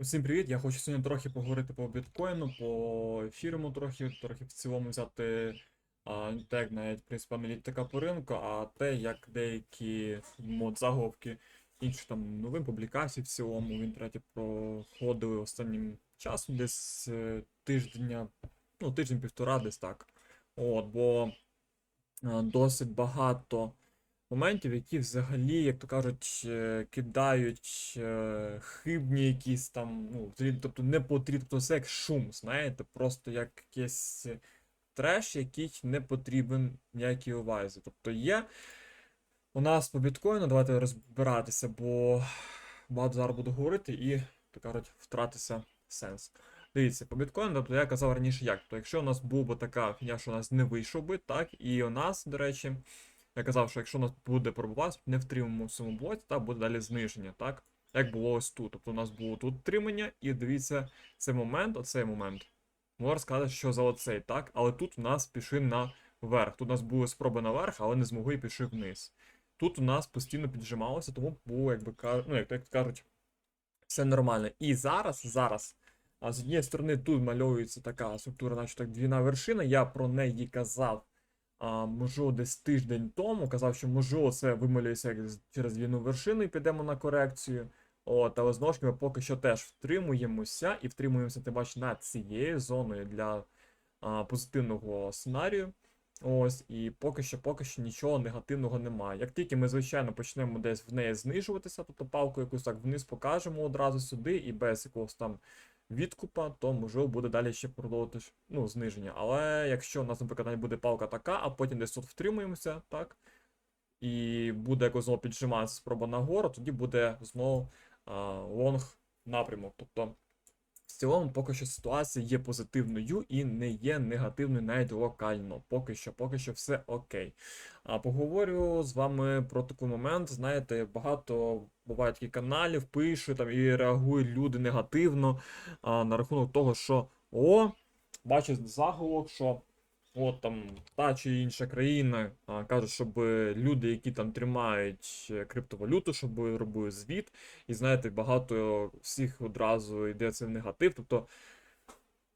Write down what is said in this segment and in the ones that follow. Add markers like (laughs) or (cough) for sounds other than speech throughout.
Усім привіт! Я хочу сьогодні трохи поговорити по біткоїну, по ефіруму трохи, трохи в цілому взяти а, так навіть в принципі аналітика по ринку, а те, як деякі мод заголовки інших там новин публікацій в цілому в інтернеті проходили останнім часом, десь е, тиждення, ну тиждень-півтора, десь так. От, бо а, досить багато моментів, які взагалі, як то кажуть, е, кидають е, хибні якісь там, ну, тобто не потрібно, тобто це як шум, знаєте, просто як якийсь треш, який не потрібен ніякій увазі. Тобто є у нас по біткоїну, давайте розбиратися, бо багато зараз буду говорити і, так кажуть, втратиться сенс. Дивіться, по біткоїну, тобто я казав раніше як. То якщо у нас був би така фігня, що у нас не вийшов би, так, і у нас, до речі. Я казав, що якщо нас буде пробувати, не втримуємо в цьому блоці, так буде далі зниження, так? Як було ось тут. Тобто у нас було тут втримання, і дивіться, цей момент, оцей момент. Можна сказати, що за оцей, так? Але тут у нас пішли наверх. Тут у нас були спроби наверх, але не змогли і пішли вниз. Тут у нас постійно піджималося, тому було, якби ну, як, як кажуть, все нормально. І зараз, зараз. А з однієї сторони тут мальовується така структура, наче так двійна вершина. Я про неї казав а, можливо, десь тиждень тому казав, що можливо це вималюється через війну вершину і підемо на корекцію. От, але знову ж ми поки що теж втримуємося і втримуємося, ти бачиш, над цією зоною для а, позитивного сценарію. Ось, і поки що, поки що нічого негативного немає. Як тільки ми, звичайно, почнемо десь в неї знижуватися, тобто палку якусь так вниз покажемо одразу сюди, і без якогось там відкупа, то можливо буде далі ще продовжувати ну, зниження. Але якщо у нас, наприклад, буде палка така, а потім десь тут втримуємося, так? І буде якось знову піджиматися спроба нагору, тоді буде знову лонг напрямок. Тобто, в цілому, поки що ситуація є позитивною і не є негативною навіть локально. Поки що, поки що все окей. А поговорю з вами про такий момент. Знаєте, багато буває таких каналів, пишуть там і реагують люди негативно а, на рахунок того, що о, бачу заголовок, що от там та чи інша країна а, каже, щоб люди, які там тримають е, криптовалюту, щоб робили звіт. І знаєте, багато всіх одразу йде це в негатив. Тобто,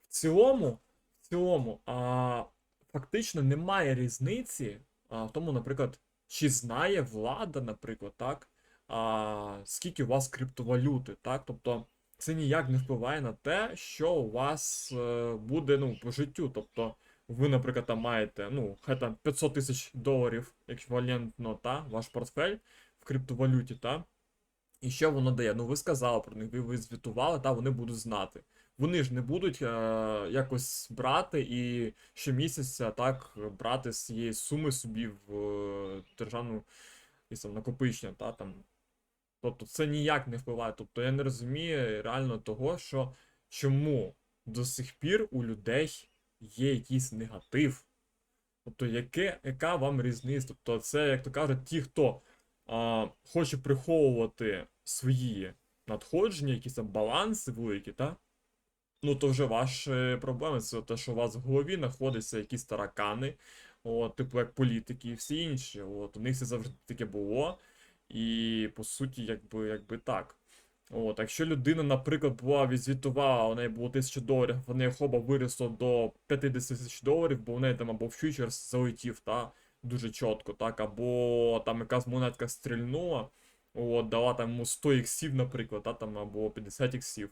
в цілому, в цілому, а, фактично немає різниці а, в тому, наприклад, чи знає влада, наприклад, так, а, скільки у вас криптовалюти, так? Тобто це ніяк не впливає на те, що у вас е, буде ну, по життю. Тобто, ви, наприклад, там маєте, ну, хай там 500 тисяч доларів еквівалентно, та, ваш портфель в криптовалюті, та. І що воно дає? Ну, ви сказали про них, ви, ви звітували, та вони будуть знати. Вони ж не будуть е, якось брати і щомісяця так брати з цієї суми собі в е, державну там, накопичення, та там. Тобто це ніяк не впливає. Тобто я не розумію реально того, що чому до сих пір у людей є якийсь негатив. Тобто, яке, яка вам різниця? Тобто, це, як то кажуть, ті, хто а, хоче приховувати свої надходження, якісь там баланси великі, та? Ну, то вже ваші проблеми. Це те, що у вас в голові знаходяться якісь таракани, от, типу як політики і всі інші. От, у них це завжди таке було. І по суті, якби, якби так. От, якщо людина, наприклад, була відзвітувала, у неї було 1000 доларів, в неї хоба виросло до 50 тисяч доларів, бо в неї там або фьючерс залетів, та, дуже чітко, так, або там якась монетка стрільнула, от, дала там йому 100 іксів, наприклад, та, там, або 50 іксів.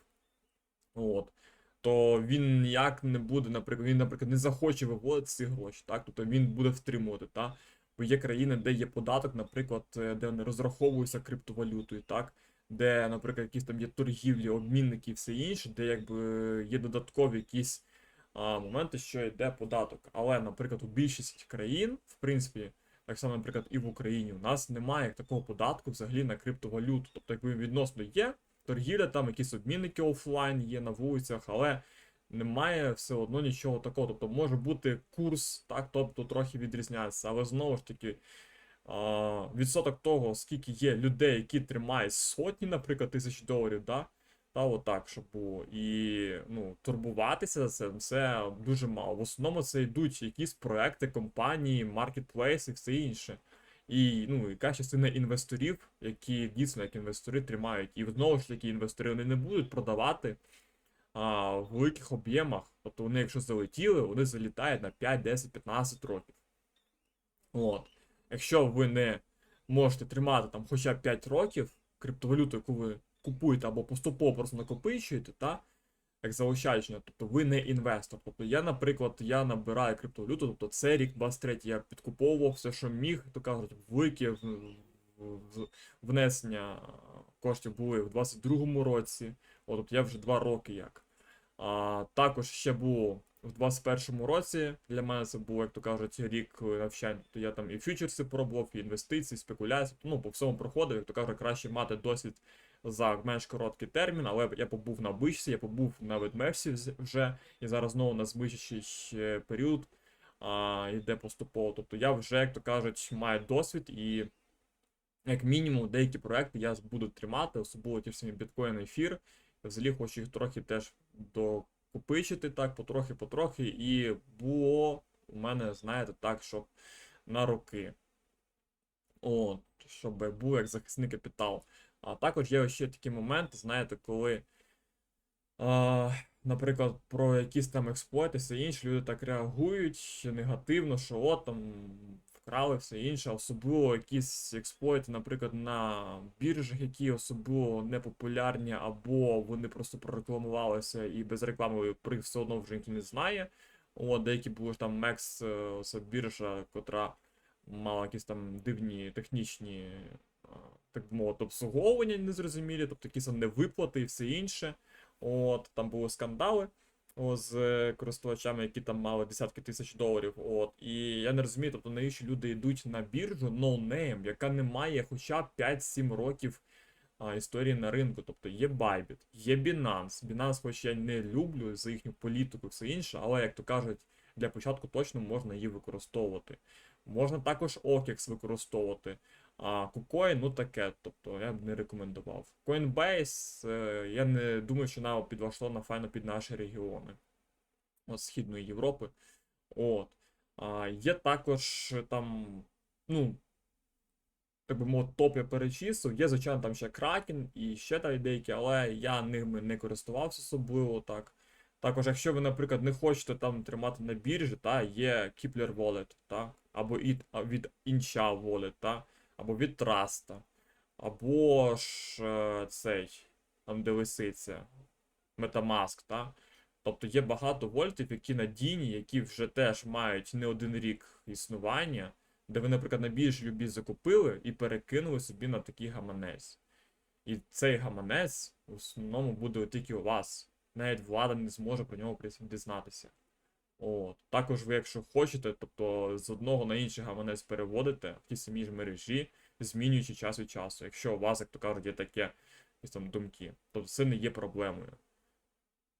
От. То він ніяк не буде, наприклад, він, наприклад, не захоче виводити ці гроші, так? Тобто він буде втримувати, так? Бо є країни, де є податок, наприклад, е, де вони розраховуються криптовалютою, так? Де, наприклад, якісь там є торгівлі, обмінники і все інше, де якби є додаткові якісь а, моменти, що йде податок. Але, наприклад, у більшості країн, в принципі, так само, наприклад, і в Україні, у нас немає такого податку взагалі на криптовалюту. Тобто, якби відносно є торгівля, там якісь обмінники офлайн є на вулицях, але немає все одно нічого такого. Тобто може бути курс, так, тобто трохи відрізняється, але знову ж таки. Відсоток того, скільки є людей, які тримають сотні, наприклад, тисяч доларів, да? Та отак, щоб було. І ну, турбуватися за це, це дуже мало. В основному це йдуть якісь проекти, компанії, маркетплейси і все інше. І ну, яка частина інвесторів, які дійсно як інвестори тримають. І знову ж таки, інвестори вони не будуть продавати а, в великих об'ємах. Тобто вони, якщо залетіли, вони залітають на 5, 10, 15 років. От. Якщо ви не можете тримати там хоча б 5 років криптовалюту, яку ви купуєте або поступово просто накопичуєте, та, як заощадження, тобто ви не інвестор. Тобто я, наприклад, я набираю криптовалюту, тобто це рік 23 я підкуповував все, що міг, то кажуть, великі в- в- в- внесення коштів були в 22-му році. От, тобто я вже 2 роки як. А, також ще було в 21-му році. Для мене це був, як то кажуть, рік навчань. То я там і фьючерси пробував, і інвестиції, спекуляції. Ну, по всьому проходив, як то кажуть, краще мати досвід за менш короткий термін, але я побув на бичці, я побув на ведмевсі вже, і зараз знову на збичачий період а, йде поступово. Тобто я вже, як то кажуть, маю досвід і. Як мінімум, деякі проекти я буду тримати, особливо ті самі біткоін ефір. Взагалі хочу їх трохи теж докупичити так, потрохи-потрохи, і було у мене, знаєте, так, щоб на роки. От, щоб був як захисний капітал. А також є ще такі моменти, знаєте, коли, а, наприклад, про якісь там експлойти, все інше, люди так реагують негативно, що от там вкрали все інше, особливо якісь експлойти, наприклад, на біржах, які особливо непопулярні, або вони просто прорекламувалися і без реклами при все одно вже ніхто не знає. От, деякі були ж там е, біржа, котра мала якісь там дивні технічні, так би мовити, обслуговування незрозумілі, тобто якісь там невиплати і все інше. От, там були скандали з е, користувачами, які там мали десятки тисяч доларів. От, і я не розумію, тобто навіщо люди йдуть на біржу no-name, яка не має хоча б 5-7 років а, історії на ринку. Тобто є Bybit, є Binance. Binance, хоч я не люблю за їхню політику і все інше, але, як то кажуть, для початку точно можна її використовувати. Можна також OKEX використовувати. А KuCoin, ну таке, тобто я б не рекомендував. Coinbase, е, я не думаю, що вона підважлена файно під наші регіони. От Східної Європи. От. А, є також е, там, ну, так би мовити, топ я перечислив. Є, звичайно, там ще Kraken і ще там деякі, але я ними не користувався особливо так. Також, якщо ви, наприклад, не хочете там тримати на біржі, та є Kipler Wallet, та, або від Incha Wallet, та, або від Траста, або ж е, цей, там де лисиця, Metamask, та. Тобто є багато вольтів, які надійні, які вже теж мають не один рік існування, де ви, наприклад, на біржі любі закупили і перекинули собі на такий гаманець. І цей гаманець в основному буде тільки у вас. Навіть влада не зможе про нього дізнатися. От. Також ви, якщо хочете, тобто з одного на інший гаманець переводите в ті самі ж мережі, змінюючи час від часу, якщо у вас, як то кажуть, є таке якісь там думки. Тобто це не є проблемою.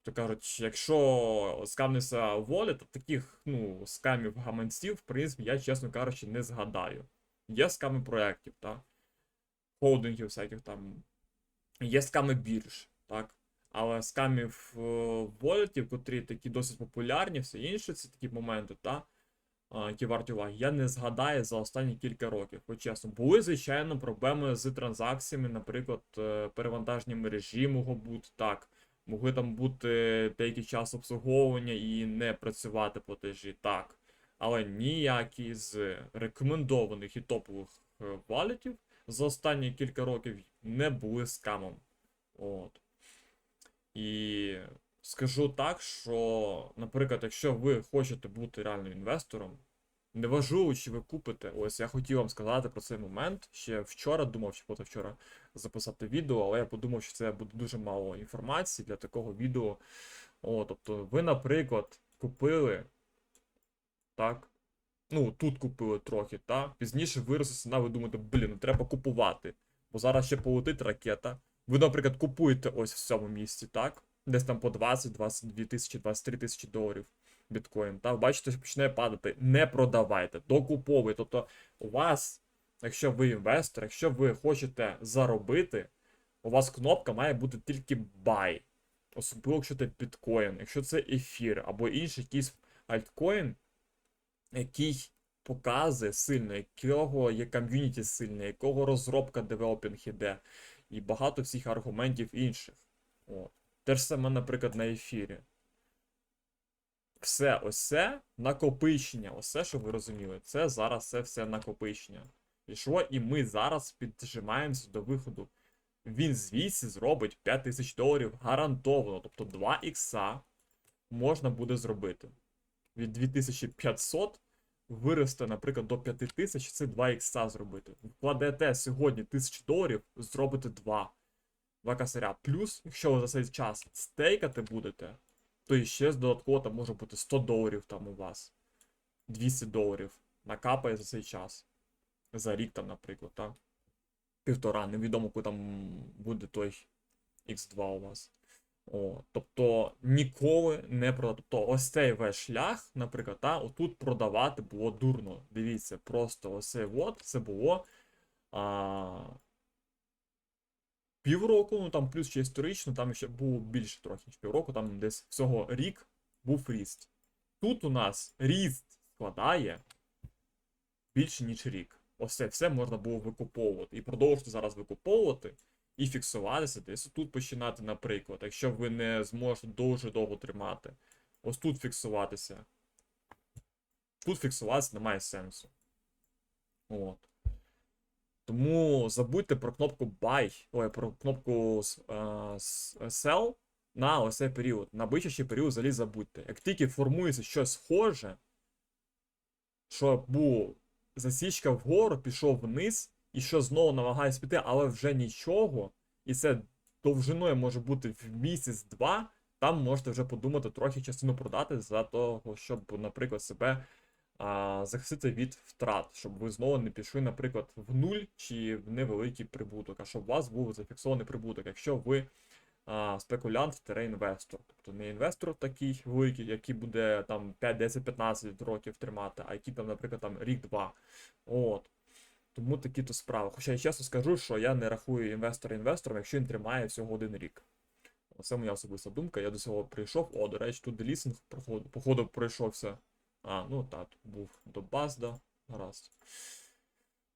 То кажуть, якщо скамнеться волі, то таких ну, скамів гаманців, в принципі, я, чесно кажучи, не згадаю. Є сками проєктів, так? Холдингів всяких там. Є сками бірж, так? Але скамів е, волетів, котрі такі досить популярні, все інше, це такі моменти, та? які варті уваги, я не згадаю за останні кілька років. Бо чесно, були, звичайно, проблеми з транзакціями, наприклад, е, перевантаження мережі могло бути так. Могли там бути деякий час обслуговування і не працювати платежі, так. Але ніякі з рекомендованих і топових е, валютів за останні кілька років не були скамом. От. І скажу так, що, наприклад, якщо ви хочете бути реальним інвестором, неважливо, чи ви купите. Ось я хотів вам сказати про цей момент. Ще вчора думав, чи позавчора записати відео, але я подумав, що це буде дуже мало інформації для такого відео. О, тобто, ви, наприклад, купили. Так. Ну, тут купили трохи, так? Пізніше виросла ціна, ви думаєте, блін, ну треба купувати. Бо зараз ще полетить ракета. Ви, наприклад, купуєте ось в цьому місці, так? Десь там по 20, 22 тисячі, 23 тисячі доларів біткоін. Так, бачите, почне падати. Не продавайте, докуповуйте. Тобто, у вас, якщо ви інвестор, якщо ви хочете заробити, у вас кнопка має бути тільки buy. Особливо, якщо це біткоін, якщо це ефір або інший якийсь альткоін, який покази сильно, якого є ком'юніті сильне, якого розробка девелопінг іде, і багато всіх аргументів інших. От. Те ж саме, наприклад, на ефірі. Все ось це накопичення, осе, що ви розуміли, це зараз це все накопичення. І що? І ми зараз піджимаємося до виходу. Він звідси зробить 5000 доларів гарантовано. Тобто 2 ікса можна буде зробити. Від 2500 виросте, наприклад, до 5000, це 2 ікса зробити. Вкладете сьогодні 1000 доларів, зробите 2. 2 косаря. Плюс, якщо ви за цей час стейкати будете, то ще з додатково там може бути 100 доларів там у вас. 200 доларів. Накапає за цей час. За рік там, наприклад, так? Півтора, невідомо, коли там буде той X2 у вас. О, тобто ніколи не продати. Тобто ось цей весь шлях, наприклад, та, отут продавати було дурно. Дивіться, просто ось от, це було а, півроку, ну там плюс ще історично, там ще було більше трохи, ніж півроку, там десь всього рік був ріст. Тут у нас ріст складає більше, ніж рік. Ось це все можна було викуповувати. І продовжувати зараз викуповувати і фіксуватися, десь тут починати, наприклад, якщо ви не зможете дуже довго тримати. Ось тут фіксуватися. Тут фіксуватися немає сенсу. От. Тому забудьте про кнопку Buy, ой, про кнопку Sell на ось цей період. На бичачий період взагалі забудьте. Як тільки формується щось схоже, що був засічка вгору, пішов вниз, і що знову намагається піти, але вже нічого, і це довжиною може бути в місяць-два, там можете вже подумати трохи частину продати за того, щоб, наприклад, себе а, захистити від втрат, щоб ви знову не пішли, наприклад, в нуль чи в невеликий прибуток, а щоб у вас був зафіксований прибуток, якщо ви а, спекулянт інвестор. Тобто не інвестор такий великий, який буде там 5, 10, 15 років тримати, а який там, наприклад, там рік-два. От. Тому такі то справи. Хоча я чесно скажу, що я не рахую інвестора інвестором, якщо він тримає всього один рік. Це моя особиста думка. Я до цього прийшов. О, до речі, тут делісинг походу пройшовся. А, ну так, тут був до базда. Гаразд.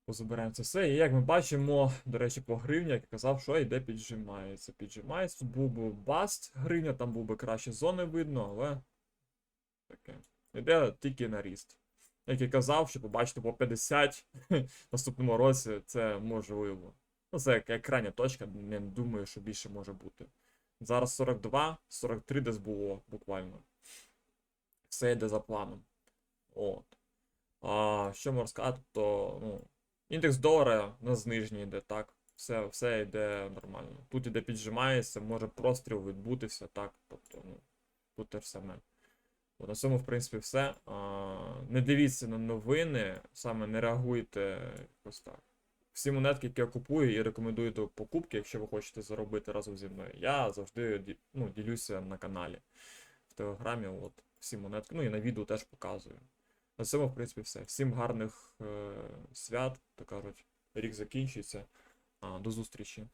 Позабираємо це все. І як ми бачимо, до речі, по гривні, як я казав, що йде піджимається. Піджимається. Тут був би баст гривня, там був би краще зони видно, але таке. Йде тільки на ріст. Як я казав, що побачити по 50 (laughs) в наступному році це можливо. Ну, це як, як крайня точка, не думаю, що більше може бути. Зараз 42, 43 десь було буквально. Все йде за планом. От. А що можна сказати, то ну, індекс долара на знижній йде, так. Все, все йде нормально. Тут іде піджимається, може простріл відбутися, так. Тобто, ну, тут те ж саме. От, на цьому, в принципі, все. Не дивіться на новини, саме не реагуйте якось так. Всі монетки, які я купую і рекомендую до покупки, якщо ви хочете заробити разом зі мною. Я завжди ну, ділюся на каналі в Телеграмі. От, всі монетки. Ну і на відео теж показую. На цьому, в принципі, все. Всім гарних е, свят, то кажуть, рік закінчується. А, до зустрічі.